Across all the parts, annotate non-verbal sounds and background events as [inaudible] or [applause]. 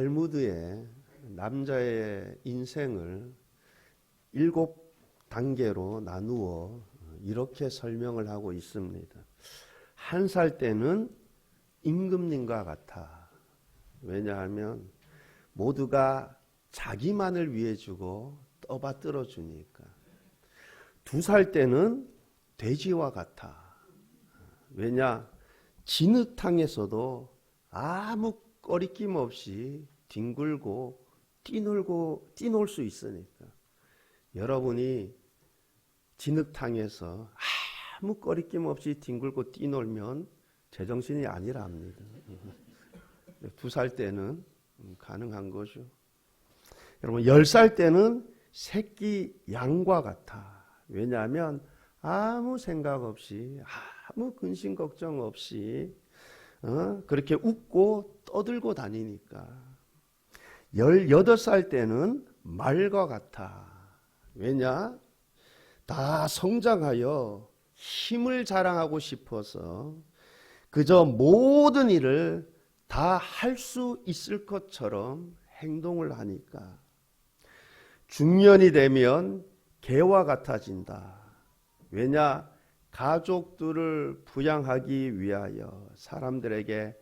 탈무드에 남자의 인생을 일곱 단계로 나누어 이렇게 설명을 하고 있습니다. 한 살 때는 임금님과 같아. 왜냐하면 모두가 자기만을 위해 주고 떠받들어 주니까. 두 살 때는 돼지와 같아. 왜냐? 진흙탕에서도 아무 꺼리낌 없이 뒹굴고 뛰놀고 뛰놀 수 있으니까. 여러분이 진흙탕에서 아무 꺼리낌 없이 뒹굴고 뛰놀면 제정신이 아니랍니다. [laughs] 두 살 때는 가능한 거죠. 여러분, 열 살 때는 새끼 양과 같아. 왜냐하면 아무 생각 없이, 아무 근심 걱정 없이, 어? 그렇게 웃고 떠들고 다니니까. 열여덟 살 때는 말과 같아. 왜냐? 다 성장하여 힘을 자랑하고 싶어서 그저 모든 일을 다 할 수 있을 것처럼 행동을 하니까 중년이 되면 개와 같아진다. 왜냐? 가족들을 부양하기 위하여 사람들에게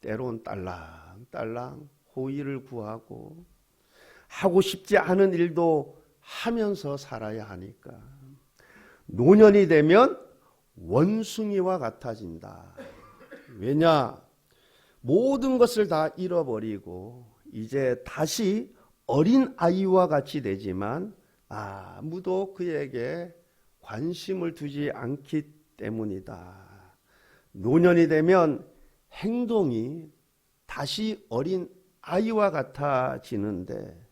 때론 딸랑딸랑 호의를 구하고 하고 싶지 않은 일도 하면서 살아야 하니까 노년이 되면 원숭이와 같아진다. 왜냐? 모든 것을 다 잃어버리고 이제 다시 어린 아이와 같이 되지만 아무도 그에게 관심을 두지 않기 때문이다. 노년이 되면 행동이 다시 어린 아이와 같아지는데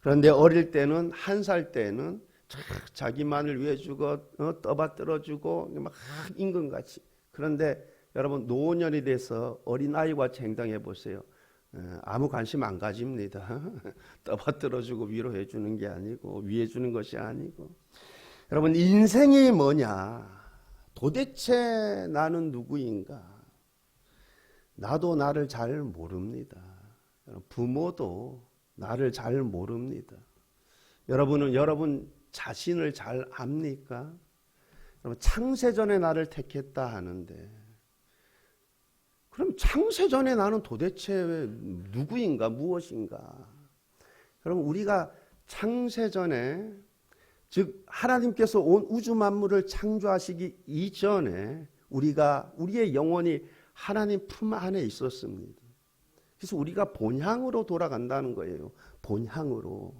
그런데 어릴 때는 한 살 때는 자기만을 위해 주고 어, 떠받들어 주고 막 임금같이 그런데 여러분 노년이 돼서 어린 아이와 행동해 보세요. 아무 관심 안 가집니다. [laughs] 떠받들어 주고 위로해 주는 게 아니고 위해 주는 것이 아니고 여러분 인생이 뭐냐? 도대체 나는 누구인가? 나도 나를 잘 모릅니다. 부모도 나를 잘 모릅니다. 여러분은 여러분 자신을 잘 압니까? 여러분 창세전에 나를 택했다 하는데 그럼 창세전에 나는 도대체 누구인가 무엇인가? 여러분 우리가 창세전에 즉 하나님께서 온 우주 만물을 창조하시기 이전에 우리가 우리의 영혼이 하나님 품 안에 있었습니다. 그래서 우리가 본향으로 돌아간다는 거예요. 본향으로.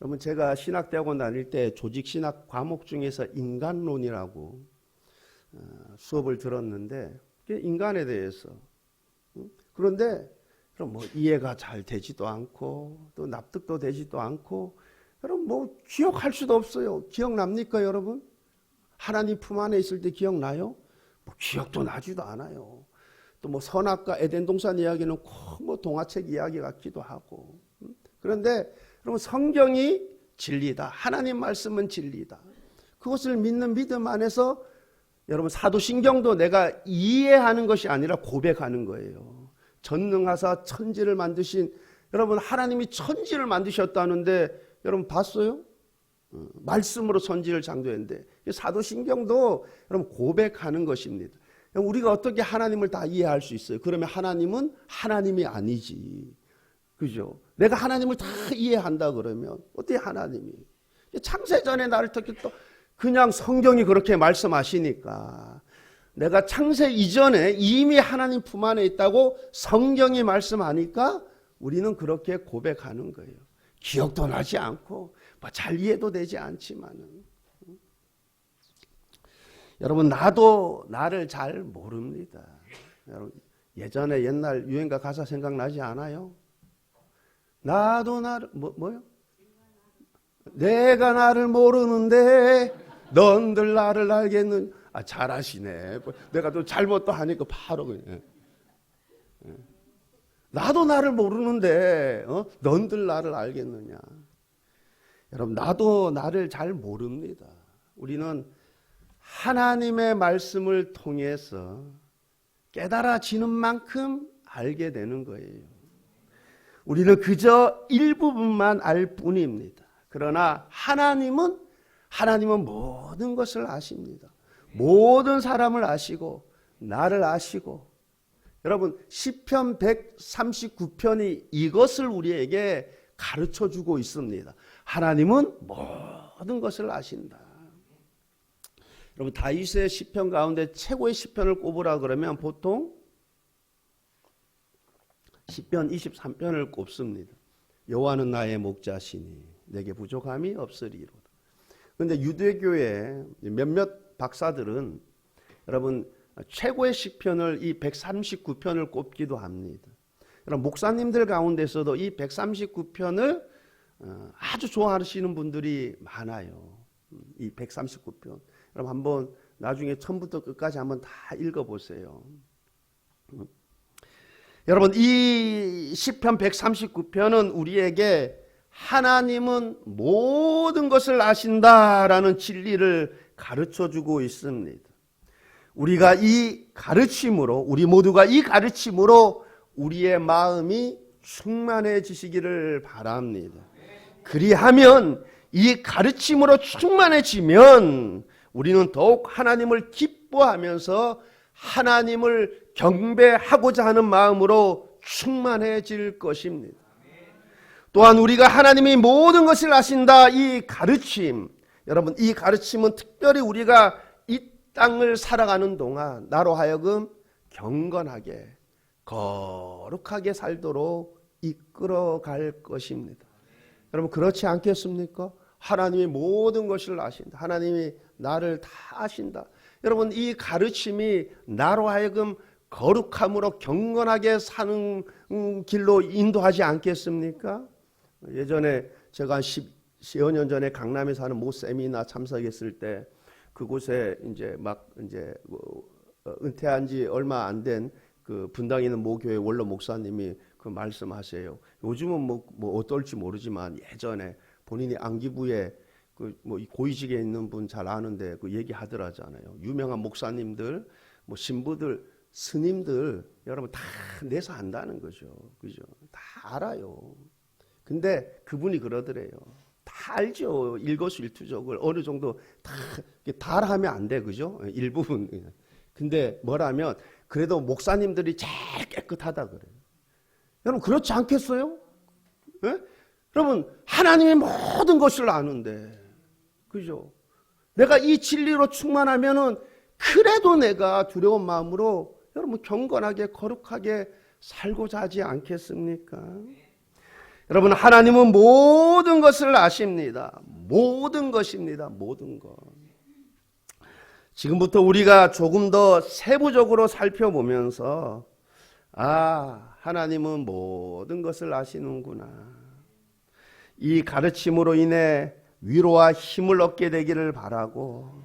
여러분 제가 신학대학원 다닐 때 조직 신학 과목 중에서 인간론이라고 어, 수업을 들었는데 인간에 대해서 그런데 그럼 뭐 이해가 잘 되지도 않고 또 납득도 되지도 않고 여러분 뭐 기억할 수도 없어요. 기억납니까 여러분? 하나님 품 안에 있을 때 기억나요? 뭐 기억도 나지도 않아요. 또 뭐 선악과 에덴 동산 이야기는 뭐 동화책 이야기 같기도 하고 그런데 여러분 성경이 진리다. 하나님 말씀은 진리다. 그것을 믿는 믿음 안에서 여러분 사도신경도 내가 이해하는 것이 아니라 고백하는 거예요. 전능하사 천지를 만드신 여러분 하나님이 천지를 만드셨다는데 여러분 봤어요? 어, 말씀으로 천지를 창조했는데 사도신경도 여러분 고백하는 것입니다. 우리가 어떻게 하나님을 다 이해할 수 있어요? 그러면 하나님은 하나님이 아니지. 그죠? 내가 하나님을 다 이해한다 그러면 어떻게 하나님이? 창세전에 나를 택했다. 그냥 성경이 그렇게 말씀하시니까 내가 창세 이전에 이미 하나님 품 안에 있다고 성경이 말씀하니까 우리는 그렇게 고백하는 거예요. 기억도 나지 않고 뭐잘 이해도 되지 않지만은 여러분 나도 나를 잘 모릅니다. 여러분 예전에 옛날 유행가 가사 생각나지 않아요? 나도 나를 뭐 뭐요? 내가 나를 모르는데 넌들 나를 알겠는 아 잘하시네. 내가 또 잘못도 하니까 바로 그냥. 예. 나도 나를 모르는데 어? 넌들 나를 알겠느냐? 여러분 나도 나를 잘 모릅니다. 우리는 하나님의 말씀을 통해서 깨달아지는 만큼 알게 되는 거예요. 우리는 그저 일부분만 알 뿐입니다. 그러나 하나님은 하나님은 모든 것을 아십니다. 모든 사람을 아시고 나를 아시고 여러분 시편 139편이 이것을 우리에게 가르쳐 주고 있습니다. 하나님은 모든 것을 아신다. 여러분 다윗의 시편 가운데 최고의 시편을 꼽으라 그러면 보통 시편 23편을 꼽습니다. 여호와는 나의 목자시니 내게 부족함이 없으리로다. 그런데 유대교의 몇몇 박사들은 여러분 최고의 시편을 이 139편을 꼽기도 합니다. 여러분 목사님들 가운데서도 이 139편을 어, 아주 좋아하시는 분들이 많아요. 이 139편. 여러분 한번 나중에 처음부터 끝까지 한번 다 읽어보세요. 음. 여러분 이 시편 139편은 우리에게 하나님은 모든 것을 아신다라는 진리를 가르쳐 주고 있습니다. 우리가 이 가르침으로 우리 모두가 이 가르침으로 우리의 마음이 충만해지시기를 바랍니다. 그리하면 이 가르침으로 충만해지면 우리는 더욱 하나님을 기뻐하면서 하나님을 경배하고자 하는 마음으로 충만해질 것입니다. 또한 우리가 하나님이 모든 것을 아신다 이 가르침 여러분 이 가르침은 특별히 우리가 이 땅을 살아가는 동안 나로 하여금 경건하게 거룩하게 살도록 이끌어 갈 것입니다. 여러분 그렇지 않겠습니까? 하나님이 모든 것을 아신다. 하나님이 나를 다 아신다. 여러분 이 가르침이 나로 하여금 거룩함으로 경건하게 사는 길로 인도하지 않겠습니까? 예전에 제가 한 10여 년 전에 강남에 사는 모 세미나 참석했을 때 그곳에 이제 막 이제 어, 은퇴한 지 얼마 안 된 그 분당에 있는 모교회 원로 목사님이 그 말씀하세요. 요즘은 뭐, 뭐 어떨지 모르지만 예전에 본인이 안기부에 그 뭐 고위직에 있는 분 잘 아는데 그 얘기하더라잖아요. 유명한 목사님들, 뭐 신부들, 스님들 여러분 다 내서 안다는 거죠. 그죠? 다 알아요. 근데 그분이 그러더래요. 다 알죠. 일거수일투족을 어느 정도 다, 다 하면 안 돼. 그죠? 일부분. 근데 뭐라면 그래도 목사님들이 제일 깨끗하다 그래요. 여러분 그렇지 않겠어요? 예? 여러분 하나님의 모든 것을 아는데 그죠? 내가 이 진리로 충만하면은 그래도 내가 두려운 마음으로 여러분 경건하게 거룩하게 살고자 하지 않겠습니까? 여러분 하나님은 모든 것을 아십니다. 모든 것입니다. 모든 것. 지금부터 우리가 조금 더 세부적으로 살펴보면서 아 하나님은 모든 것을 아시는구나. 이 가르침으로 인해 위로와 힘을 얻게 되기를 바라고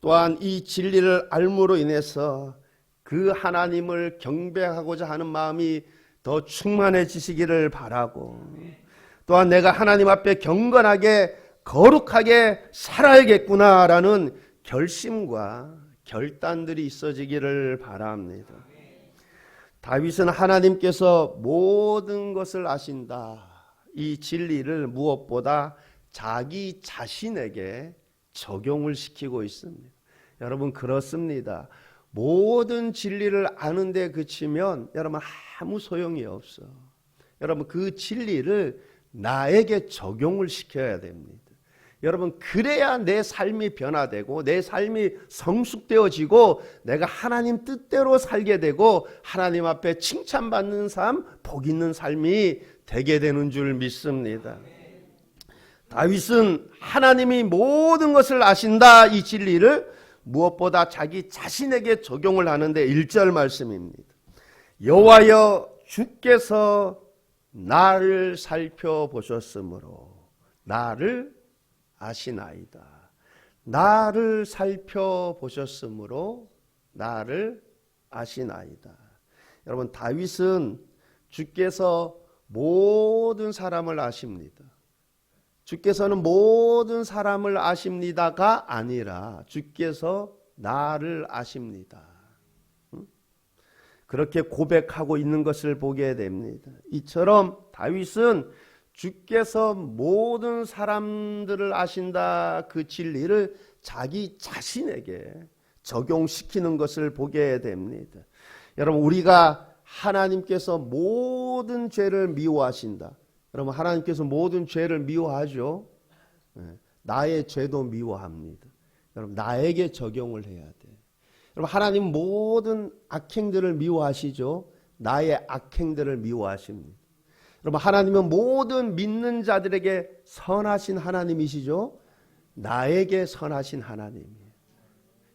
또한 이 진리를 알므로 인해서 그 하나님을 경배하고자 하는 마음이 더 충만해지시기를 바라고 또한 내가 하나님 앞에 경건하게 거룩하게 살아야겠구나라는 결심과 결단들이 있어지기를 바랍니다. 다윗은 하나님께서 모든 것을 아신다. 이 진리를 무엇보다 자기 자신에게 적용을 시키고 있습니다. 여러분 그렇습니다. 모든 진리를 아는데 그치면 여러분 아무 소용이 없어. 여러분 그 진리를 나에게 적용을 시켜야 됩니다. 여러분 그래야 내 삶이 변화되고 내 삶이 성숙되어지고 내가 하나님 뜻대로 살게 되고 하나님 앞에 칭찬받는 삶, 복 있는 삶이 되게 되는 줄 믿습니다. 다윗은 하나님이 모든 것을 아신다 이 진리를 무엇보다 자기 자신에게 적용을 하는데 1절 말씀입니다. 여호와여 주께서 나를 살펴보셨으므로 나를 아시나이다. 나를 살펴보셨으므로 나를 아시나이다. 여러분 다윗은 주께서 모든 사람을 아십니다. 주께서는 모든 사람을 아십니다가 아니라 주께서 나를 아십니다. 그렇게 고백하고 있는 것을 보게 됩니다. 이처럼 다윗은 주께서 모든 사람들을 아신다 그 진리를 자기 자신에게 적용시키는 것을 보게 됩니다. 여러분 우리가 하나님께서 모든 죄를 미워하신다. 여러분 하나님께서 모든 죄를 미워하죠. 네. 나의 죄도 미워합니다. 여러분 나에게 적용을 해야 돼. 여러분 하나님 모든 악행들을 미워하시죠. 나의 악행들을 미워하십니다. 여러분 하나님은 모든 믿는 자들에게 선하신 하나님이시죠. 나에게 선하신 하나님이에요.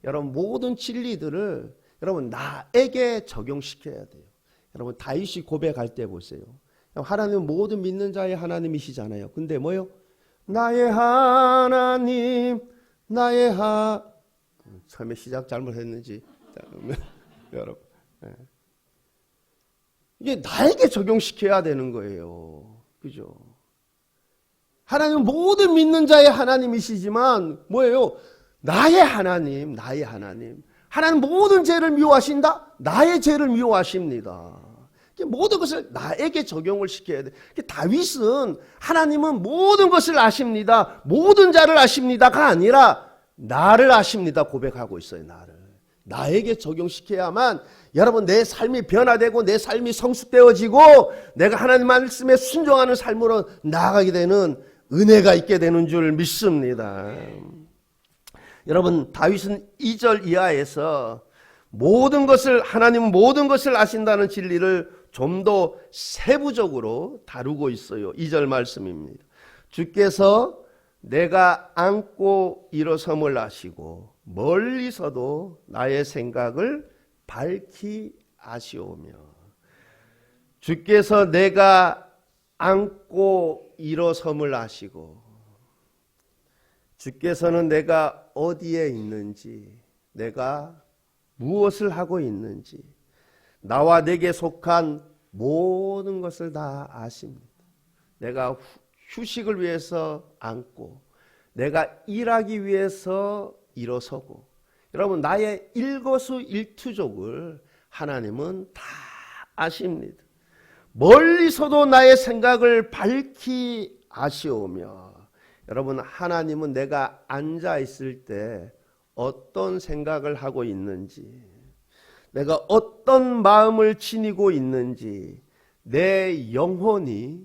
여러분 모든 진리들을 여러분 나에게 적용시켜야 돼요. 여러분 다윗이 고백할 때 보세요. 하나님은 모든 믿는 자의 하나님이시잖아요. 근데 뭐요? 나의 하나님, 나의 하 처음에 시작 잘못했는지 [laughs] 여러분 예. 이게 나에게 적용시켜야 되는 거예요. 그죠? 하나님은 모든 믿는 자의 하나님이시지만 뭐예요? 나의 하나님, 나의 하나님. 하나님 모든 죄를 미워하신다? 나의 죄를 미워하십니다. 모든 것을 나에게 적용을 시켜야 돼. 다윗은 하나님은 모든 것을 아십니다. 모든 자를 아십니다가 아니라 나를 아십니다. 고백하고 있어요. 나를. 나에게 적용시켜야만 여러분 내 삶이 변화되고 내 삶이 성숙되어지고 내가 하나님 말씀에 순종하는 삶으로 나아가게 되는 은혜가 있게 되는 줄 믿습니다. 여러분 다윗은 2절 이하에서 모든 것을 하나님은 모든 것을 아신다는 진리를 좀 더 세부적으로 다루고 있어요. 2절 말씀입니다. 주께서 내가 안고 일어섬을 아시고 멀리서도 나의 생각을 밝히 아시오며 주께서 내가 안고 일어섬을 아시고 주께서는 내가 어디에 있는지 내가 무엇을 하고 있는지 나와 내게 속한 모든 것을 다 아십니다. 내가 휴식을 위해서 앉고 내가 일하기 위해서 일어서고 여러분 나의 일거수일투족을 하나님은 다 아십니다. 멀리서도 나의 생각을 밝히 아시오며 여러분 하나님은 내가 앉아 있을 때 어떤 생각을 하고 있는지 내가 어떤 마음을 지니고 있는지 내 영혼이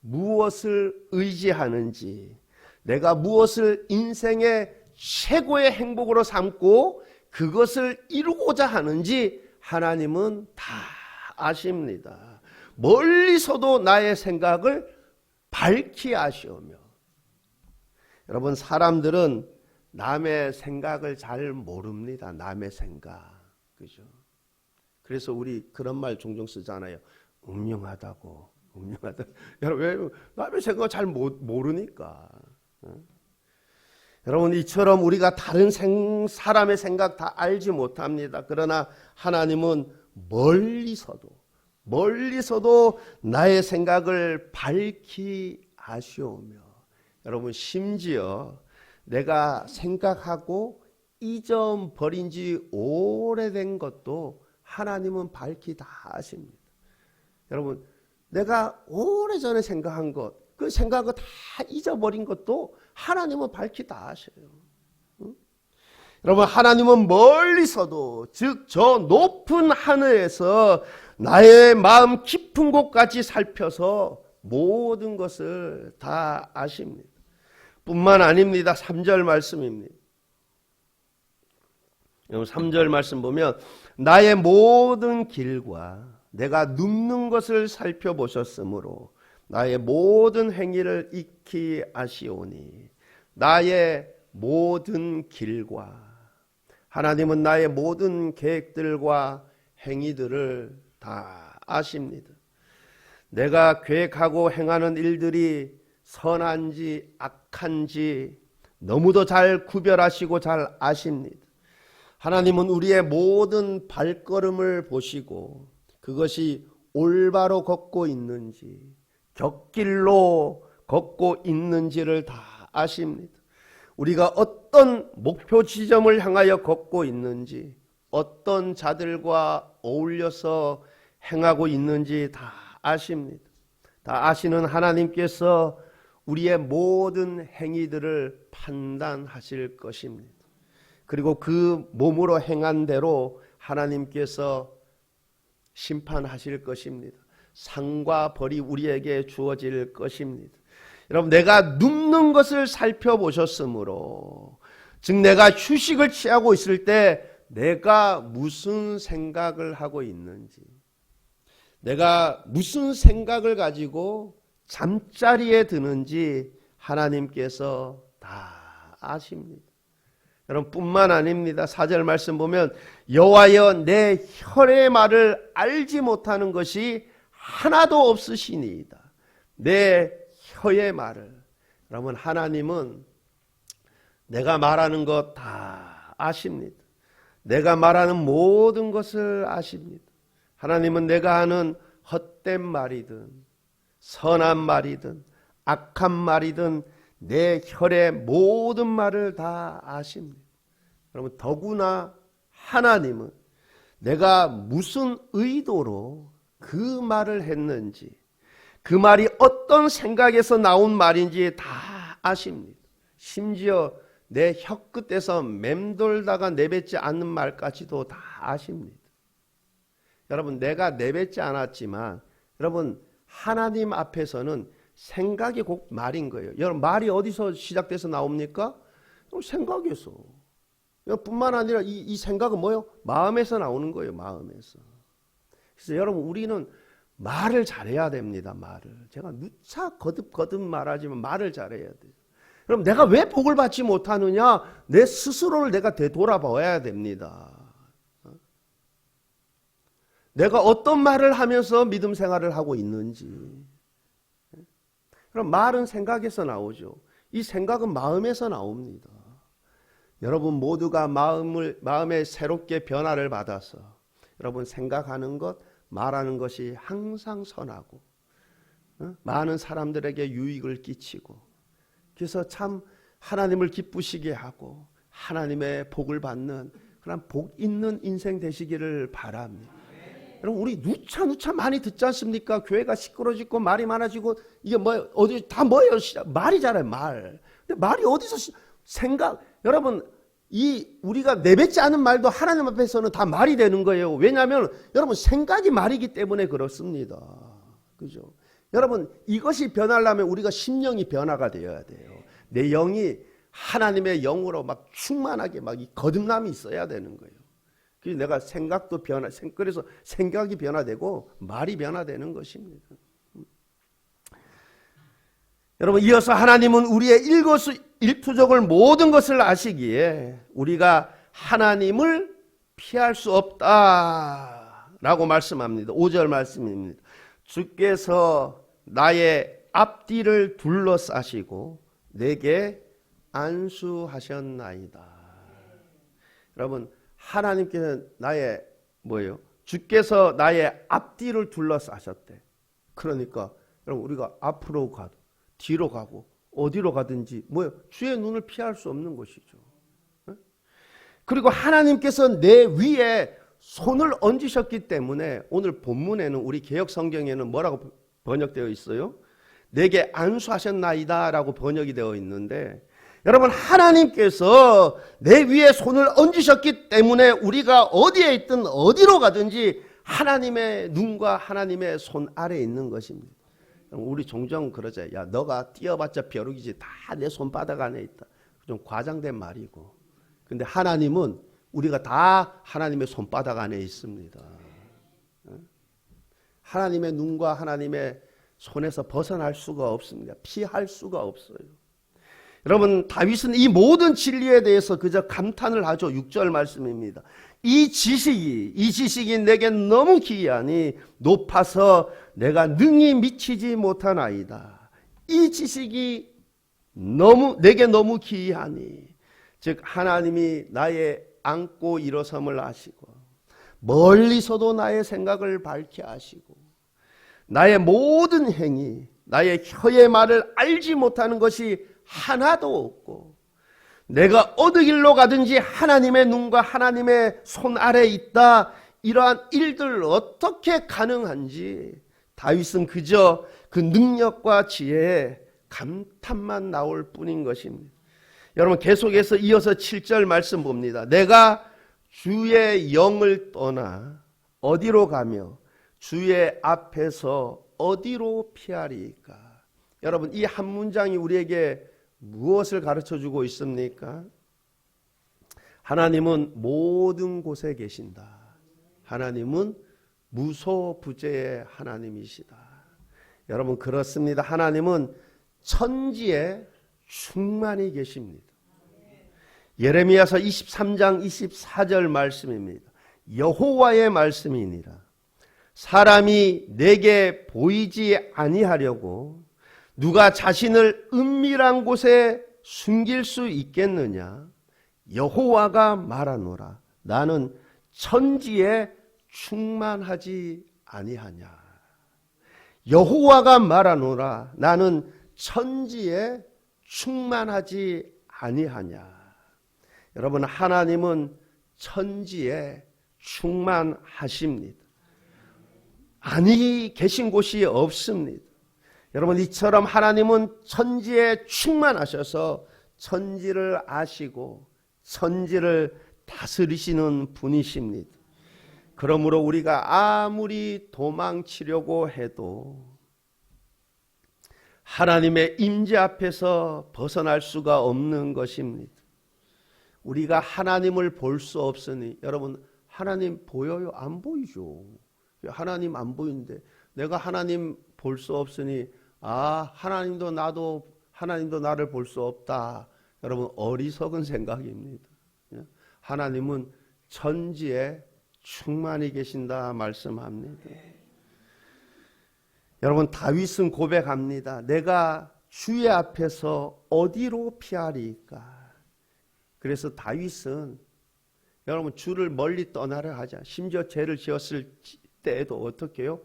무엇을 의지하는지 내가 무엇을 인생의 최고의 행복으로 삼고 그것을 이루고자 하는지 하나님은 다 아십니다. 멀리서도 나의 생각을 밝히 아시오며 여러분 사람들은 남의 생각을 잘 모릅니다. 남의 생각. 그죠? 그래서 우리 그런 말 종종 쓰잖아요. 음흉하다고. 음흉하다. [laughs] 여러분 왜 남의 생각을 잘 모르니까. 여러분 이처럼 우리가 다른 생, 사람의 생각 다 알지 못합니다. 그러나 하나님은 멀리서도 멀리서도 나의 생각을 밝히 아시오며 여러분 심지어 내가 생각하고 잊어버린 지 오래된 것도 하나님은 밝히 다 아십니다. 여러분 내가 오래전에 생각한 것, 그 생각을 다 잊어버린 것도 하나님은 밝히 다 아셔요. 응? 여러분 하나님은 멀리서도 즉 저 높은 하늘에서 나의 마음 깊은 곳까지 살펴서 모든 것을 다 아십니다. 뿐만 아닙니다. 3절 말씀입니다. 3절 말씀 보면 나의 모든 길과 내가 눕는 것을 살펴보셨으므로 나의 모든 행위를 익히 아시오니 나의 모든 길과 하나님은 나의 모든 계획들과 행위들을 다 아십니다. 내가 계획하고 행하는 일들이 선한지 악한지 너무도 잘 구별하시고 잘 아십니다. 하나님은 우리의 모든 발걸음을 보시고 그것이 올바로 걷고 있는지 격길로 걷고 있는지를 다 아십니다. 우리가 어떤 목표 지점을 향하여 걷고 있는지 어떤 자들과 어울려서 행하고 있는지 다 아십니다. 다 아시는 하나님께서 우리의 모든 행위들을 판단하실 것입니다. 그리고 그 몸으로 행한 대로 하나님께서 심판하실 것입니다. 상과 벌이 우리에게 주어질 것입니다. 여러분, 내가 눕는 것을 살펴보셨으므로, 즉, 내가 휴식을 취하고 있을 때 내가 무슨 생각을 하고 있는지, 내가 무슨 생각을 가지고 잠자리에 드는지 하나님께서 다 아십니다. 여러분 뿐만 아닙니다. 사절 말씀 보면 여호와여 내 혈의 말을 알지 못하는 것이 하나도 없으시니이다. 내 혀의 말을 여러분 하나님은 내가 말하는 것 다 아십니다. 내가 말하는 모든 것을 아십니다. 하나님은 내가 하는 헛된 말이든 선한 말이든 악한 말이든 내 혈의 모든 말을 다 아십니다. 여러분 더구나 하나님은 내가 무슨 의도로 그 말을 했는지 그 말이 어떤 생각에서 나온 말인지 다 아십니다. 심지어 내 혀끝에서 맴돌다가 내뱉지 않는 말까지도 다 아십니다. 여러분 내가 내뱉지 않았지만 여러분 하나님 앞에서는 생각이 곧 말인 거예요. 여러분 말이 어디서 시작돼서 나옵니까? 생각에서. 뿐만 아니라 이, 이 생각은 뭐요? 마음에서 나오는 거예요. 마음에서. 그래서 여러분 우리는 말을 잘해야 됩니다. 말을. 제가 누차 거듭거듭 말하지만 말을 잘해야 돼요. 그럼 내가 왜 복을 받지 못하느냐? 내 스스로를 내가 되돌아봐야 됩니다. 내가 어떤 말을 하면서 믿음 생활을 하고 있는지. 그럼 말은 생각에서 나오죠. 이 생각은 마음에서 나옵니다. 여러분 모두가 마음을 마음에 새롭게 변화를 받아서 여러분 생각하는 것, 말하는 것이 항상 선하고 어? 많은 사람들에게 유익을 끼치고 그래서 참 하나님을 기쁘시게 하고 하나님의 복을 받는 그런 복 있는 인생 되시기를 바랍니다. 여러분 우리 누차 누차 많이 듣지 않습니까? 교회가 시끄러지고 말이 많아지고 이게 뭐 어디 다 뭐예요? 말이잖아요, 말. 근데 말이 어디서 시, 생각 여러분 이 우리가 내뱉지 않은 말도 하나님 앞에서는 다 말이 되는 거예요. 왜냐하면 여러분 생각이 말이기 때문에 그렇습니다. 그죠? 여러분 이것이 변하려면 우리가 심령이 변화가 되어야 돼요. 내 영이 하나님의 영으로 막 충만하게 막 이 거듭남이 있어야 되는 거예요. 그래서 내가 생각도 변화, 그래서 생각이 변화되고 말이 변화되는 것입니다. 여러분 이어서 하나님은 우리의 일거수 일투족을 모든 것을 아시기에 우리가 하나님을 피할 수 없다라고 말씀합니다. 5절 말씀입니다. 주께서 나의 앞뒤를 둘러싸시고 내게 안수하셨나이다. 여러분 하나님께서 나의 뭐예요? 주께서 나의 앞뒤를 둘러싸셨대. 그러니까 여러분 우리가 앞으로 가도 뒤로 가고 어디로 가든지 뭐요? 주의 눈을 피할 수 없는 것이죠. 그리고 하나님께서 내 위에 손을 얹으셨기 때문에 오늘 본문에는 우리 개혁 성경에는 뭐라고 번역되어 있어요? 내게 안수하셨나이다라고 번역이 되어 있는데 여러분 하나님께서 내 위에 손을 얹으셨기 때문에 우리가 어디에 있든 어디로 가든지 하나님의 눈과 하나님의 손 아래에 있는 것입니다. 우리 종종 그러자. 야, 너가 뛰어봤자 벼룩이지. 다 내 손바닥 안에 있다. 좀 과장된 말이고. 근데 하나님은 우리가 다 하나님의 손바닥 안에 있습니다. 하나님의 눈과 하나님의 손에서 벗어날 수가 없습니다. 피할 수가 없어요. 여러분 다윗은 이 모든 진리에 대해서 그저 감탄을 하죠. 6절 말씀입니다. 이 지식이 이 지식이 내게 너무 기이하니 높아서 내가 능히 미치지 못하나이다. 이 지식이 너무 내게 너무 기이하니 즉 하나님이 나의 안고 일어섬을 아시고 멀리서도 나의 생각을 밝게 하시고 나의 모든 행위 나의 혀의 말을 알지 못하는 것이 하나도 없고 내가 어느 길로 가든지 하나님의 눈과 하나님의 손 아래 있다. 이러한 일들 어떻게 가능한지 다윗은 그저 그 능력과 지혜에 감탄만 나올 뿐인 것입니다. 여러분 계속해서 이어서 7절 말씀 봅니다. 내가 주의 영을 떠나 어디로 가며 주의 앞에서 어디로 피하리까? 여러분 이 한 문장이 우리에게 무엇을 가르쳐 주고 있습니까? 하나님은 모든 곳에 계신다. 하나님은 무소부재의 하나님이시다. 여러분 그렇습니다. 하나님은 천지에 충만히 계십니다. 예레미야서 23장 24절 말씀입니다. 여호와의 말씀이니라. 사람이 내게 보이지 아니하려고 누가 자신을 은밀한 곳에 숨길 수 있겠느냐? 여호와가 말하노라. 나는 천지에 충만하지 아니하냐. 여호와가 말하노라. 나는 천지에 충만하지 아니하냐. 여러분 하나님은 천지에 충만하십니다. 아니 계신 곳이 없습니다. 여러분 이처럼 하나님은 천지에 충만하셔서 천지를 아시고 천지를 다스리시는 분이십니다. 그러므로 우리가 아무리 도망치려고 해도 하나님의 임재 앞에서 벗어날 수가 없는 것입니다. 우리가 하나님을 볼 수 없으니 여러분 하나님 보여요? 안 보이죠. 하나님 안 보이는데 내가 하나님 볼 수 없으니 아 하나님도 나도 하나님도 나를 볼 수 없다. 여러분 어리석은 생각입니다. 예? 하나님은 천지에 충만히 계신다 말씀합니다. 여러분 다윗은 고백합니다. 내가 주의 앞에서 어디로 피하리까? 그래서 다윗은 여러분 주를 멀리 떠나려 하자. 심지어 죄를 지었을 때에도 어떻게 해요?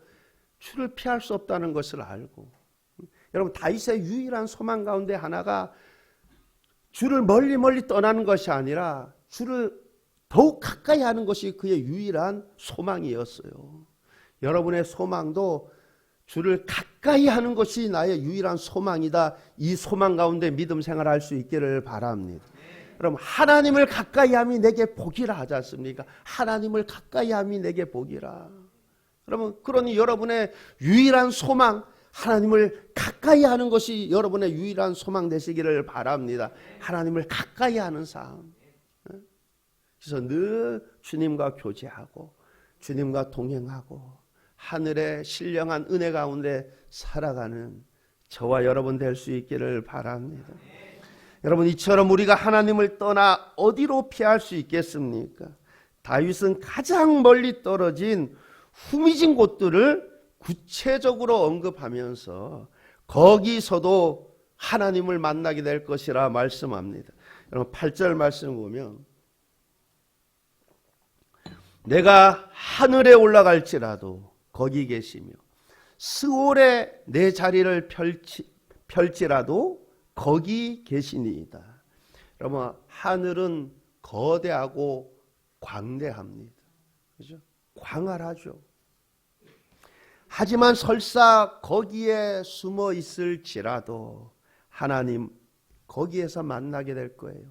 주를 피할 수 없다는 것을 알고 여러분 다윗의 유일한 소망 가운데 하나가 주를 멀리 멀리 떠나는 것이 아니라 주를 더욱 가까이 하는 것이 그의 유일한 소망이었어요. 여러분의 소망도 주를 가까이 하는 것이 나의 유일한 소망이다. 이 소망 가운데 믿음 생활할 수 있기를 바랍니다. 여러분 하나님을 가까이 함이 내게 복이라 하지 않습니까? 하나님을 가까이 함이 내게 복이라. 여러분 그러니 여러분의 유일한 소망 하나님을 가까이 하는 것이 여러분의 유일한 소망 되시기를 바랍니다. 하나님을 가까이 하는 삶. 그래서 늘 주님과 교제하고 주님과 동행하고 하늘의 신령한 은혜 가운데 살아가는 저와 여러분 될 수 있기를 바랍니다. 여러분 이처럼 우리가 하나님을 떠나 어디로 피할 수 있겠습니까? 다윗은 가장 멀리 떨어진 후미진 곳들을 구체적으로 언급하면서 거기서도 하나님을 만나게 될 것이라 말씀합니다. 여러분 8절 말씀 보면 내가 하늘에 올라갈지라도 거기 계시며 스올에 내 자리를 펼치, 펼지라도 거기 계시니이다. 여러분 하늘은 거대하고 광대합니다. 그죠? 광활하죠. 하지만 설사 거기에 숨어 있을지라도 하나님 거기에서 만나게 될 거예요.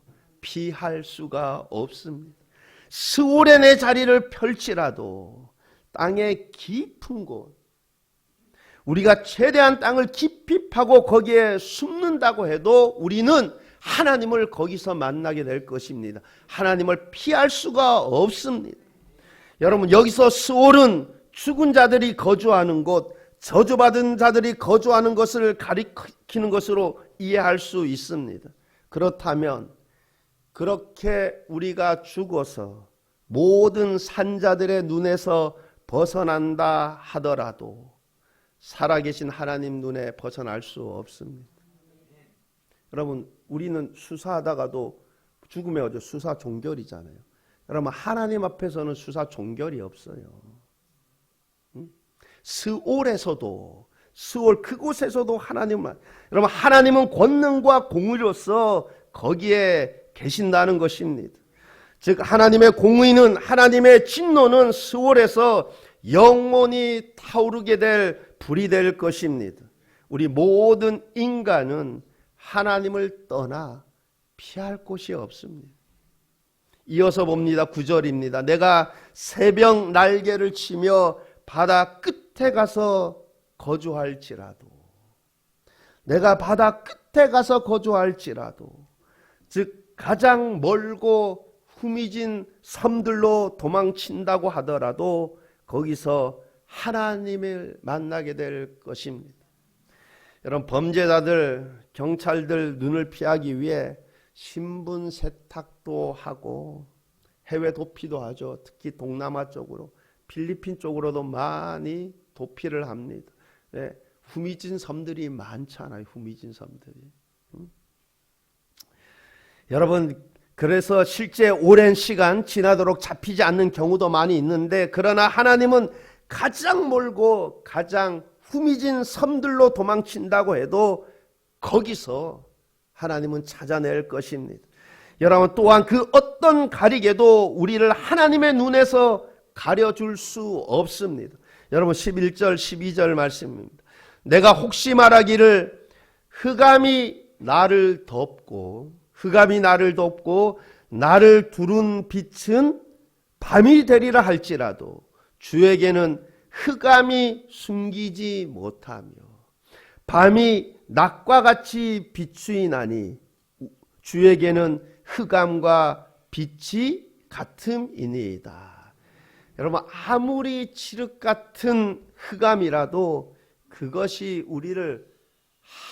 피할 수가 없습니다. 내 자리를 펼치라도 땅의 깊은 곳 우리가 최대한 땅을 깊이 파고 거기에 숨는다고 해도 우리는 하나님을 거기서 만나게 될 것입니다. 하나님을 피할 수가 없습니다. 여러분 여기서 스올은 죽은 자들이 거주하는 곳, 저주받은 자들이 거주하는 것을 가리키는 것으로 이해할 수 있습니다. 그렇다면 그렇게 우리가 죽어서 모든 산자들의 눈에서 벗어난다 하더라도 살아계신 하나님 눈에 벗어날 수 없습니다. 여러분, 우리는 수사하다가도 죽음에 어제 수사 종결이잖아요. 여러분, 하나님 앞에서는 수사 종결이 없어요. 스올에서도 스올 그곳에서도 하나님만 여러분 하나님은 권능과 공의로서 거기에 계신다는 것입니다. 즉 하나님의 공의는 하나님의 진노는 수월에서 영원히 타오르게 될 불이 될 것입니다. 우리 모든 인간은 하나님을 떠나 피할 곳이 없습니다. 이어서 봅니다. 9절입니다. 내가 새벽 날개를 치며 바다 끝에 가서 거주할지라도 내가 바다 끝에 가서 거주할지라도 즉 가장 멀고 후미진 섬들로 도망친다고 하더라도 거기서 하나님을 만나게 될 것입니다. 여러분 범죄자들 경찰들 눈을 피하기 위해 신분 세탁도 하고 해외 도피도 하죠. 특히 동남아 쪽으로 필리핀 쪽으로도 많이 도피를 합니다. 네, 후미진 섬들이 많잖아요. 후미진 섬들이. 음? 여러분 그래서 실제 오랜 시간 지나도록 잡히지 않는 경우도 많이 있는데 그러나 하나님은 가장 멀고 가장 후미진 섬들로 도망친다고 해도 거기서 하나님은 찾아낼 것입니다. 여러분 또한 그 어떤 가리개도 우리를 하나님의 눈에서 가려줄 수 없습니다. 여러분 11절 12절 말씀입니다. 내가 혹시 말하기를 흑암이 나를 덮고 흑암이 나를 덮고 나를 두른 빛은 밤이 되리라 할지라도 주에게는 흑암이 숨기지 못하며 밤이 낮과 같이 비추이나니 주에게는 흑암과 빛이 같음이니이다. 여러분 아무리 칠흑 같은 흑암이라도 그것이 우리를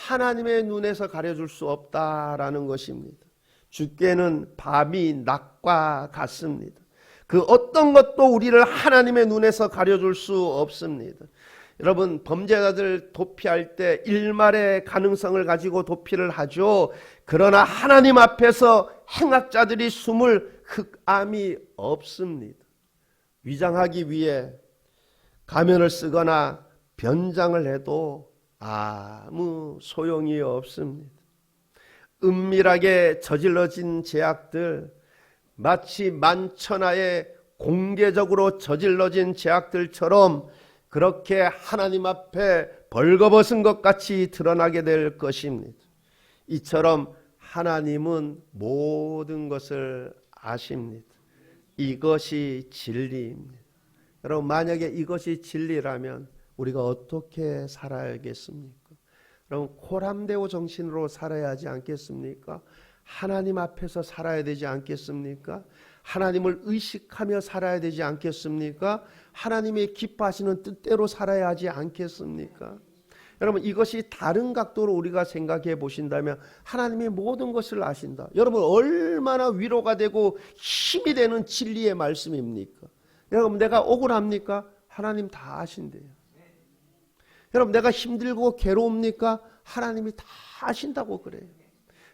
하나님의 눈에서 가려줄 수 없다라는 것입니다. 주께는 밤이 낮과 같습니다. 그 어떤 것도 우리를 하나님의 눈에서 가려줄 수 없습니다. 여러분 범죄자들 도피할 때 일말의 가능성을 가지고 도피를 하죠. 그러나 하나님 앞에서 행악자들이 숨을 흑암이 없습니다. 위장하기 위해 가면을 쓰거나 변장을 해도 아무 소용이 없습니다. 은밀하게 저질러진 죄악들, 마치 만천하에 공개적으로 저질러진 죄악들처럼 그렇게 하나님 앞에 벌거벗은 것 같이 드러나게 될 것입니다. 이처럼 하나님은 모든 것을 아십니다. 이것이 진리입니다. 여러분, 만약에 이것이 진리라면 우리가 어떻게 살아야겠습니까? 여러분, 코람데오 정신으로 살아야 하지 않겠습니까? 하나님 앞에서 살아야 되지 않겠습니까? 하나님을 의식하며 살아야 되지 않겠습니까? 하나님의 기뻐하시는 뜻대로 살아야 하지 않겠습니까? 여러분 이것이 다른 각도로 우리가 생각해 보신다면 하나님의 모든 것을 아신다. 여러분 얼마나 위로가 되고 힘이 되는 진리의 말씀입니까? 여러분 내가 억울합니까? 하나님 다 아신대요. 여러분 내가 힘들고 괴로웁니까? 하나님이 다 아신다고 그래요.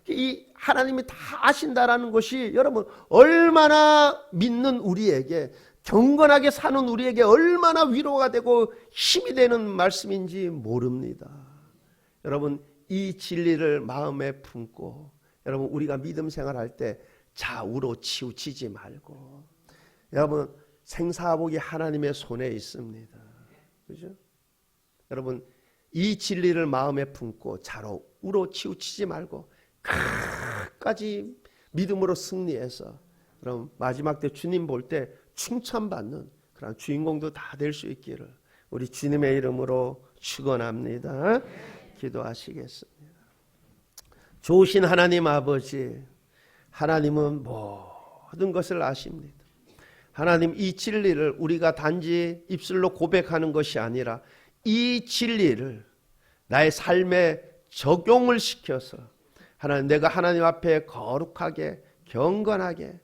이 하나님이 다 아신다라는 것이 여러분 얼마나 믿는 우리에게 경건하게 사는 우리에게 얼마나 위로가 되고 힘이 되는 말씀인지 모릅니다. 여러분 이 진리를 마음에 품고 여러분 우리가 믿음 생활할 때 좌우로 치우치지 말고 여러분 생사복이 하나님의 손에 있습니다. 그죠? 여러분 이 진리를 마음에 품고 좌우로 치우치지 말고 끝까지 믿음으로 승리해서 그럼 마지막 때 주님 볼 때 칭찬받는 그런 주인공도 다 될 수 있기를 우리 주님의 이름으로 축원합니다. 기도하시겠습니다. 좋으신 하나님 아버지 하나님은 모든 것을 아십니다. 하나님 이 진리를 우리가 단지 입술로 고백하는 것이 아니라 이 진리를 나의 삶에 적용을 시켜서 하나님 내가 하나님 앞에 거룩하게 경건하게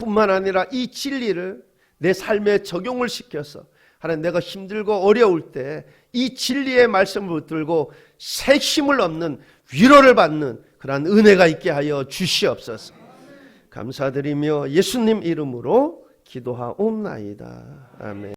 뿐만 아니라 이 진리를 내 삶에 적용을 시켜서 하나님 내가 힘들고 어려울 때 이 진리의 말씀을 붙들고 새 힘을 얻는 위로를 받는 그러한 은혜가 있게 하여 주시옵소서. 감사드리며 예수님 이름으로 기도하옵나이다. 아멘.